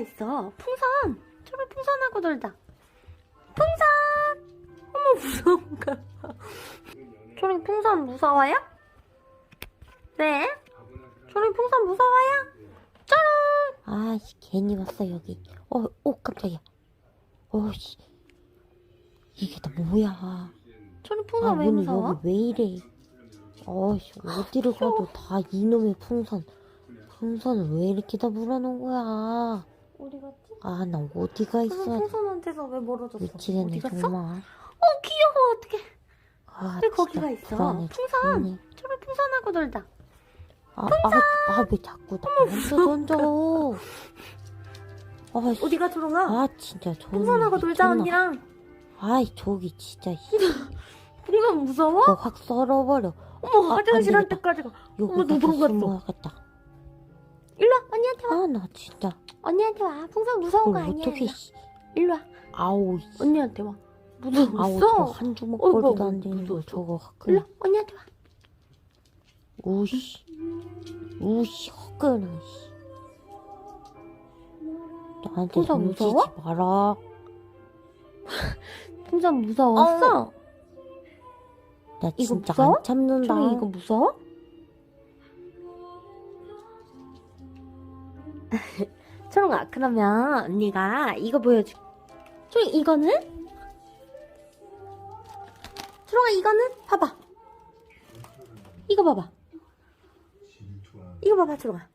있어. 풍선. 저리 풍선하고 놀자. 풍선. 어머 무서운가 봐. 초롱이 풍선 무서워요? 네. 초롱이 풍선 무서워요? 짜란. 아씨 괜히 왔어 여기 어, 어 깜짝이야 어씨 이게 다 뭐야 아 초롱이 풍선 왜 오늘 무서워? 여기 왜 이래 어씨 어디를 가도 다 이놈의 풍선 풍선을 왜 이렇게 다 물어놓은 거야 갔지? 아 나 어디가 초롱 있어 풍선한테서 왜 멀어졌어? 미치겠네 어디 갔어? 정말 어 귀여워 어떡해. 아 왜 거기가 있어? 불안해 풍선. 초롱이 풍선하고 놀자. 아아왜 자꾸 나한테 던져 아씨 어디가 초롱아? 아 진짜 저 풍선하고 놀자 언니랑. 아이 저기 진짜 풍선 무서워? 이거 확 썰어버려 어머 아, 화장실 되겠다. 때까지 가. 어머, 너 도망갔어. 숨어야겠다 일로 와 언니한테 와. 아 나 진짜 언니한테 와. 풍선 무서운 거 그걸 아니야. 어떻게 씨. 일로 와. 아우 씨. 언니한테 와. 아우 저 무서웠어. 한 주먹 어이구, 거리도 어이구, 안 되는 거 무서웠어. 저거 일로 와. 언니한테 와. 우씨 우씨 화끈해 씨 나한테 풍선 던지지 무서워? 마라 풍선 무서웠어? 나 이거 진짜 무서워? 안 참는다 초롱이 이거 무서워? 초롱아 그러면 언니가 이거 보여줄게 초롱 이거는? 초롱아 이거는? 봐봐 이거 봐봐 이거 봐봐 초롱아